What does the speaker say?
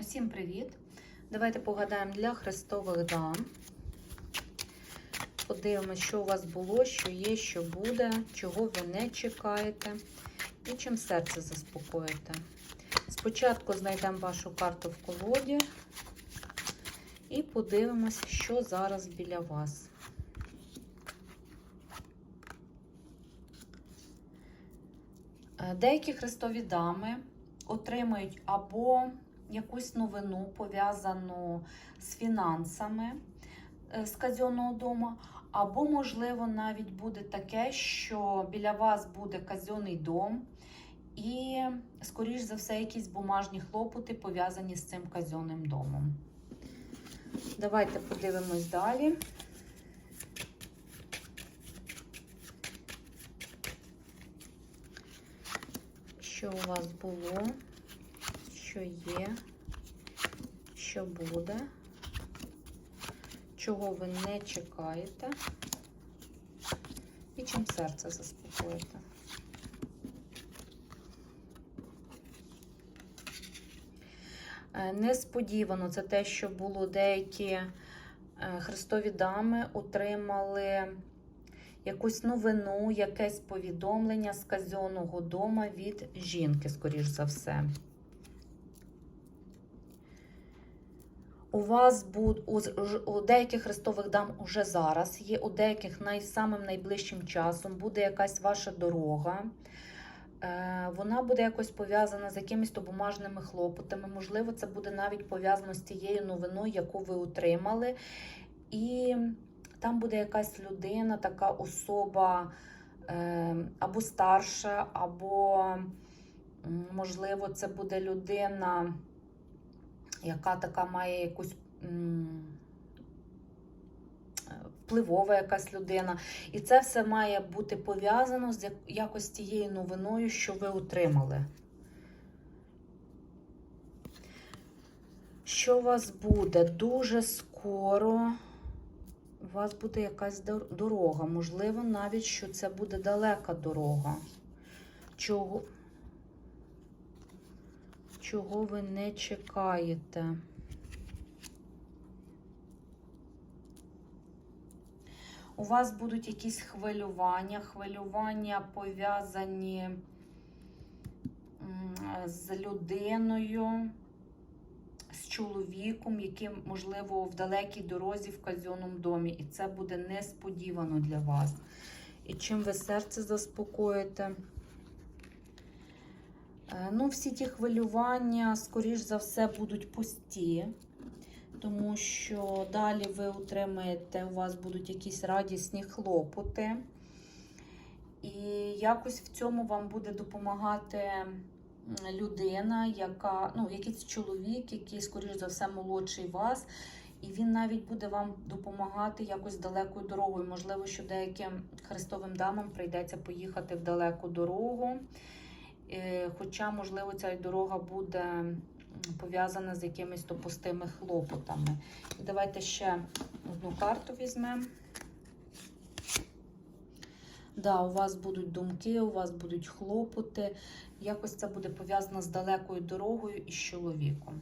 Всім привіт! Давайте погадаємо для хрестових дам. Подивимося, що у вас було, що є, що буде, чого ви не чекаєте і чим серце заспокоїте. Спочатку знайдемо вашу карту в колоді і подивимося, що зараз біля вас. Е, Деякі хрестові дами отримають або якусь новину, пов'язану з фінансами е, з казенного дому, або, можливо, навіть буде таке, що біля вас буде казенний дом, і, скоріш за все, якісь бумажні хлопоти пов'язані з цим казенним домом. Давайте подивимось далі. Що у вас було, що є, що буде, чого ви не чекаєте, і чим серце заспокоїте. Е, Несподівано це те, що було деякі е, хрестові дами отримали якусь новину, якесь повідомлення з казенного дома від жінки, скоріш за все. У вас буде у, у деяких хрестових дам уже зараз є, у деяких най, самим найближчим часом буде якась ваша дорога. Е, вона буде якось пов'язана з якимись бумажними хлопотами. Можливо, це буде навіть пов'язано з тією новиною, яку ви отримали. І там буде якась людина, така особа е, або старша, або, можливо, це буде людина, яка така має якусь впливова якась людина. І це все має бути пов'язано з якось тією новиною, що ви отримали. Що у вас буде? Дуже скоро у вас буде якась дорога. Можливо, навіть що це буде далека дорога. Чого, чого ви не чекаєте? У вас будуть якісь хвилювання, хвилювання пов'язані з людиною, з чоловіком, яким, можливо, в далекій дорозі в казенному домі. І це буде несподівано для вас. І чим ви серце заспокоїте? Е, Ну, всі ті хвилювання, скоріш за все, будуть пусті, тому що далі ви отримаєте, у вас будуть якісь радісні хлопоти. І якось в цьому вам буде допомагати людина, яка, ну, якийсь чоловік, який, скоріш за все, молодший вас. І він навіть буде вам допомагати якось далекою дорогою. Можливо, що деяким хрестовим дамам прийдеться поїхати в далеку дорогу. Е, Хоча, можливо, ця дорога буде пов'язана з якимись то пустими хлопотами. І давайте ще одну карту візьмемо. Да, у вас будуть думки, у вас будуть хлопоти. Якось це буде пов'язано з далекою дорогою і з чоловіком.